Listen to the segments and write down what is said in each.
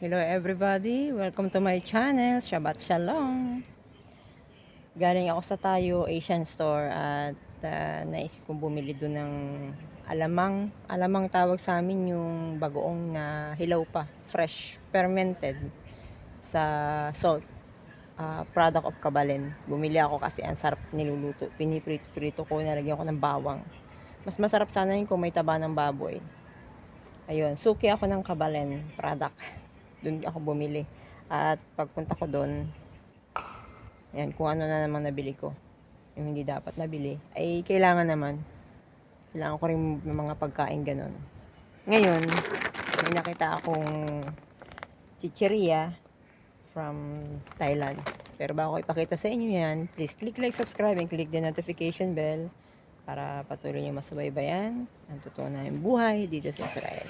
Hello everybody, welcome to my channel, Shabbat Shalom. Galing ako sa Tayo Asian Store at uh, naisip kong bumili doon ng alamang. Alamang tawag sa amin yung bagoong na hilaw pa, fresh, fermented sa salt. uh, product of Kabalen. Bumili ako kasi ang sarap niluluto. Piniprito-prito ko, nalagyan ko ng bawang. Mas masarap sana yun kung may taba ng baboy. Ayun, suki ako ng Kabalen product doon ako bumili. At pagpunta ko doon, yan, kung ano na naman nabili ko, yung hindi dapat nabili, ay kailangan naman. Kailangan ko rin ng mga pagkain ganon. Ngayon, may nakita akong chicheria from Thailand. Pero bago ko ipakita sa inyo yan, please click like, subscribe, and click the notification bell para patuloy nyo masubaybayan ang totoo na yung buhay dito sa Israel.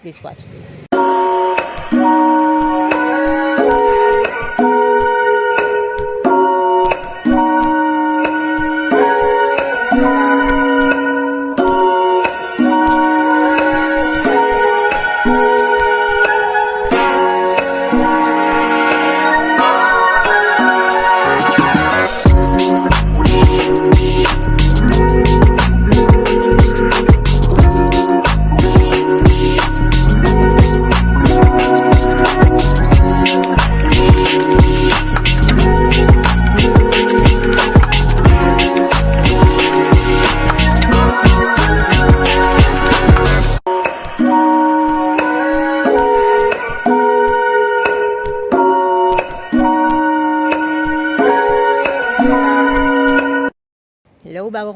Please watch this.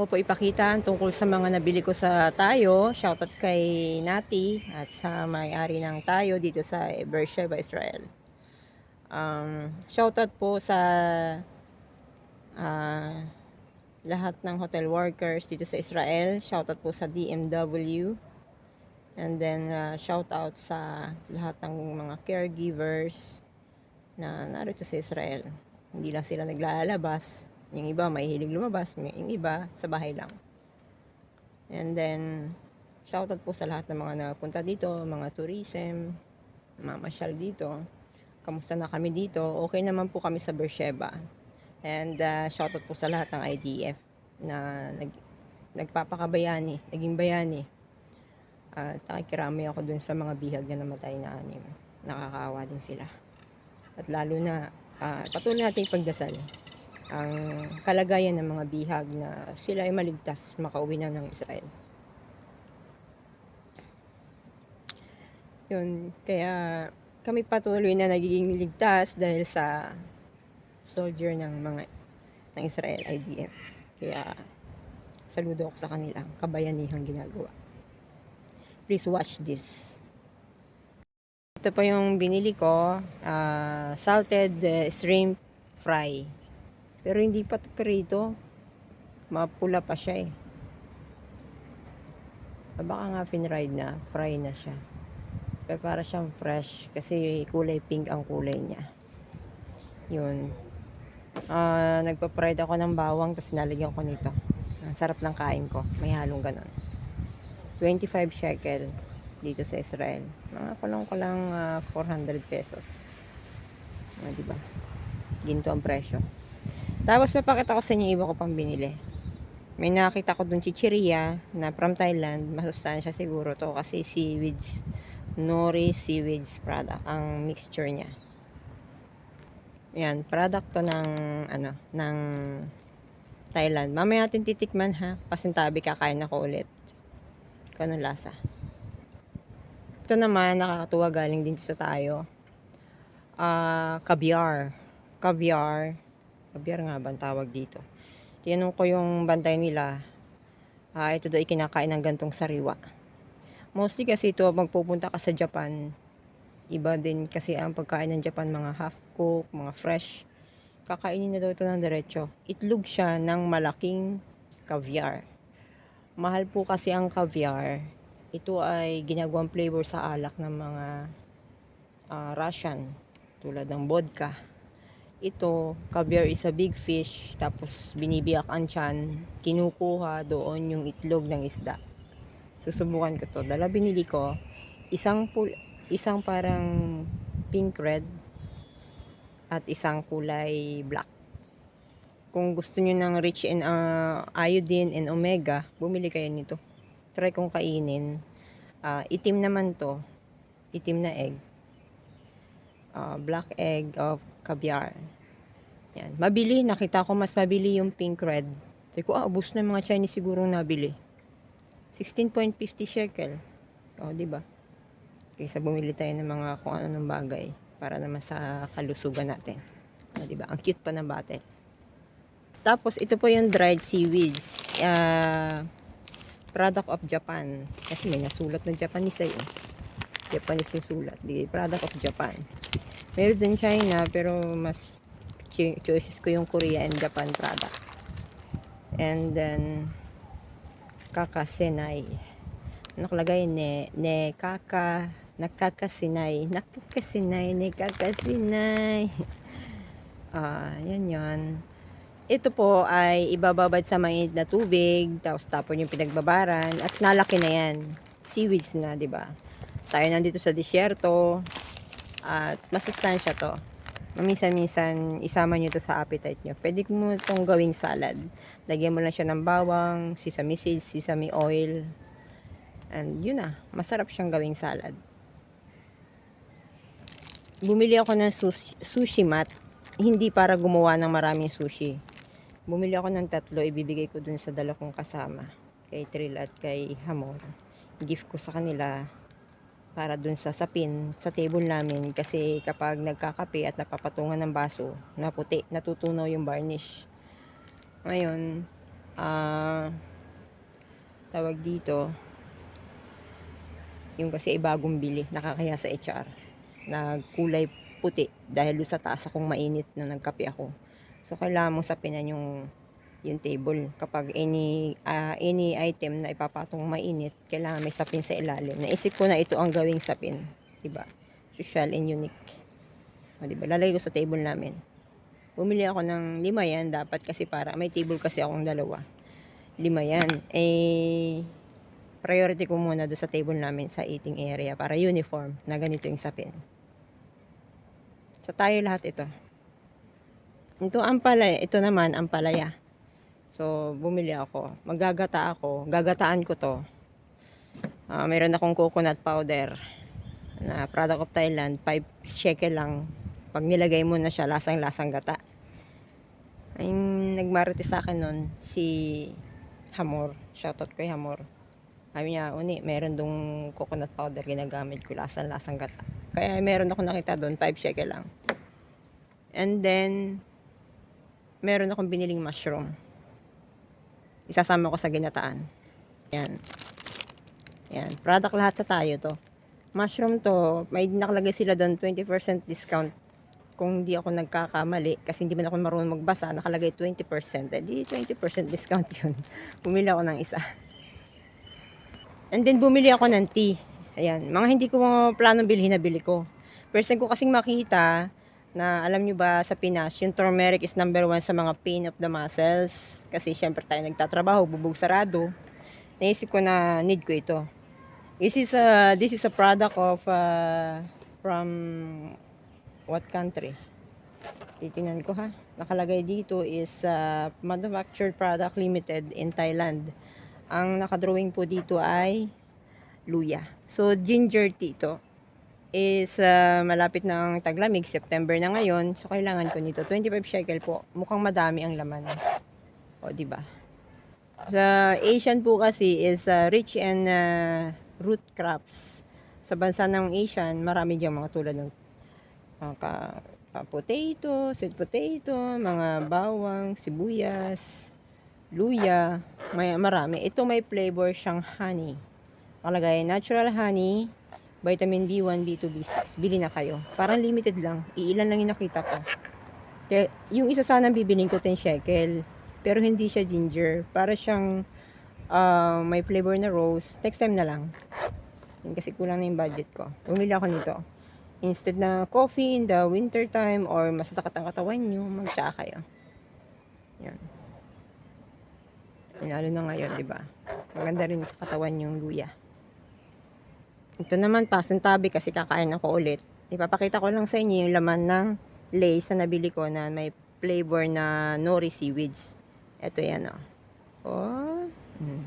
Ko po ipakita ang tungkol sa mga nabili ko sa Tayo, shoutout kay Nati at sa may-ari ng Tayo dito sa Beersheba, Israel. Um, shoutout po sa ah, lahat ng hotel workers dito sa Israel. Shoutout po sa DMW. And then, uh, shoutout sa lahat ng mga caregivers na narito sa Israel. Hindi lang sila naglalabas. Yung iba may hilig lumabas, yung iba sa bahay lang. And then, shoutout po sa lahat ng mga napunta dito, mga tourism, mamasyal dito. Kamusta na kami dito? Okay naman po kami sa Beersheba. And uh, shoutout po sa lahat ng IDF na nag, nagpapakabayani, naging bayani. At nakikirami ako dun sa mga bihag na namatay na anim. Nakakaawa din sila. At lalo na, ah, patuloy natin pagdasal ang kalagayan ng mga bihag na sila ay maligtas makauwi na ng Israel. Yun, kaya kami patuloy na nagiging ligtas dahil sa soldier ng mga ng Israel IDF. Kaya saludo ako sa kanila, kabayanihang ginagawa. Please watch this. Ito pa yung binili ko, ah, salted eh, shrimp fry. Pero hindi pa to perito. Mapula pa siya eh. Ah, Baka nga pinride na. Fry na siya. Pero para siyang fresh. Kasi kulay pink ang kulay niya. Yun. Ah, nagpa-fried ako ng bawang. Tapos nalagyan ko nito. Ang sarap ng kain ko. May halong ganon. 25 shekel dito sa Israel. Mga kulong ko lang ah, 400 pesos. Ah, di ba? Ginto ang presyo. Tapos papakita ko sa inyo iba ko pang binili. May nakita ko dun chichiria na from Thailand. Masustansya siguro to kasi seaweeds. Nori seaweeds product. Ang mixture niya. Yan. Product to ng ano, ng Thailand. Mamaya natin titikman ha. Pasintabi kakain ako ulit. Kung anong lasa. Ito naman, nakakatuwa galing din sa tayo. Ah, caviar. Caviar. Caviar nga ba tawag dito? Tinanong ko yung bantay nila. Ah, ito daw ikinakain ng gantong sariwa. Mostly kasi ito, magpupunta ka sa Japan. Iba din kasi ang pagkain ng Japan, mga half cook, mga fresh. Kakainin na daw ito ng diretso. Itlog siya ng malaking caviar. Mahal po kasi ang caviar. Ito ay ginagawang flavor sa alak ng mga ah, Russian tulad ng vodka. Ito, caviar is a big fish, tapos binibiyak ang tiyan, kinukuha doon yung itlog ng isda. Susubukan ko to. Dala binili ko, isang pul isang parang pink red at isang kulay black. Kung gusto niyo ng rich in uh, iodine and omega, bumili kayo nito. Try kong kainin. Ah, itim naman to. Itim na egg. Ah, black egg of caviar. Yan. Mabili. Nakita ko mas mabili yung pink red. Sabi ko, ah, ubos na yung mga Chinese siguro nabili. 16.50 shekel. O, di ba? Kaysa bumili tayo ng mga kung ano ng bagay para naman sa kalusugan natin. O, di ba? Ang cute pa ng bottle. Tapos, ito po yung dried seaweeds. Ah, product of Japan. Kasi may nasulat na Japanese ay eh. Japanese yung sulat. Di, product of Japan. Meron din China, pero mas choices ko yung Korea and Japan product. And then, kakasenay. Nakalagay ne, ne kaka, nakakasinay, nakakasinay, ne kakasinay. Ah, yan yan. Ito po ay ibababad sa mainit na tubig, tapos tapon yung pinagbabaran, at nalaki na yan. Seaweeds na, di ba? Tayo nandito sa disyerto, at masustansya to. Maminsan-minsan, isama nyo to sa appetite nyo. Pwede mo itong gawing salad. Lagyan mo lang siya ng bawang, sesame seeds, sesame oil. And yun na, masarap siyang gawing salad. Bumili ako ng sushi, sushi mat. Hindi para gumawa ng maraming sushi. Bumili ako ng tatlo, ibibigay ko dun sa dala kong kasama. Kay Trill at kay Hamor. Gift ko sa kanila para dun sa sapin sa table namin kasi kapag nagkakape at napapatungan ng baso na puti, natutunaw yung varnish. Ngayon, ah tawag dito, yung kasi ibagong bili, nakakaya sa HR, na kulay puti dahil sa taas akong mainit na nagkape ako. So, kailangan mong sapinan yung yung table. Kapag any ah, any item na ipapatong mainit, kailangan may sapin sa ilalim. Naisip ko na ito ang gawing sapin. 'Di ba? Social and unique. O, 'di ba? Lalagay ko sa table namin. Bumili ako ng lima yan. Dapat kasi para, may table kasi akong dalawa. Lima yan. Eh, priority ko muna doon sa table namin sa eating area para uniform na ganito yung sapin. Sa tayo lahat ito. Ito ang palaya. Ito naman ang palaya. So, bumili ako. Maggagata ako. Gagataan ko to. Ah, meron akong coconut powder na product of Thailand. 5 shekel lang. Pag nilagay mo na siya, lasang-lasang gata. Ay, nagmariti sa akin nun, si Hamor. Shoutout kay Hamor. Sabi niya, uni, meron dong coconut powder ginagamit ko, lasang-lasang gata. Kaya meron ako nakita doon, 5 shekel lang. And then, meron akong biniling mushroom. Isasama ko sa ginataan. Yan. Yan. Product lahat sa tayo to. Mushroom to, may nakalagay sila doon 20% discount kung hindi ako nagkakamali kasi hindi man ako marunong magbasa nakalagay 20% eh di 20% discount yun bumili ako ng isa and then bumili ako ng tea ayan mga hindi ko mga planong bilhin na bili ko first time ko kasing makita na alam nyo ba sa Pinas yung turmeric is number one sa mga pain of the muscles kasi syempre tayo nagtatrabaho bubog sarado naisip ko na need ko ito this is a this is a product of uh, from what country? Titingnan ko ha. Nakalagay dito is uh, Manufactured Product Limited in Thailand. Ang nakadrawing po dito ay luya. So, ginger tea to is uh, malapit ang taglamig. September na ngayon. So, kailangan ko nito. 25 shekel po. Mukhang madami ang laman. O, di ba? Sa Asian po kasi is uh, rich in uh, root crops. Sa bansa ng Asian, marami diyang mga tulad ng ka, ka- potato, sweet potato, mga bawang, sibuyas, luya, may marami. Ito may flavor siyang honey. Nakalagay, natural honey, vitamin B1, B2, B6. Bili na kayo. Parang limited lang. Iilan lang yung nakita ko. Yung isa sana bibiling ko 10 shekel. Pero hindi siya ginger. Para siyang ah, may flavor na rose. Next time na lang. Kasi kulang na yung budget ko. Bumili ako nito. Instead na coffee in the winter time or masasakit ang katawan nyo, magtsa kayo. Yan. Lalo na ngayon, di ba? Maganda rin sa katawan yung luya. Ito naman pasuntabi kasi kakain ako ulit. Ipapakita ko lang sa inyo yung laman ng lace na nabili ko na may flavor na nori seaweeds. Ito yan oh. Oh. Mm.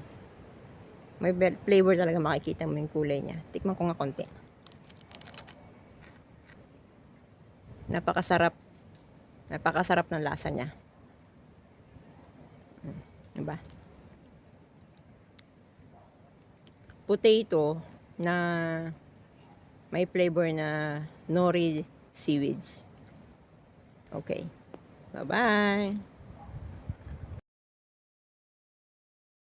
May flavor talaga makikita mo yung kulay niya. Tikman ko nga konti. Napakasarap. Napakasarap ng lasa niya. Mm. Diba? Potato na may flavor na nori seaweeds. Okay. Bye-bye.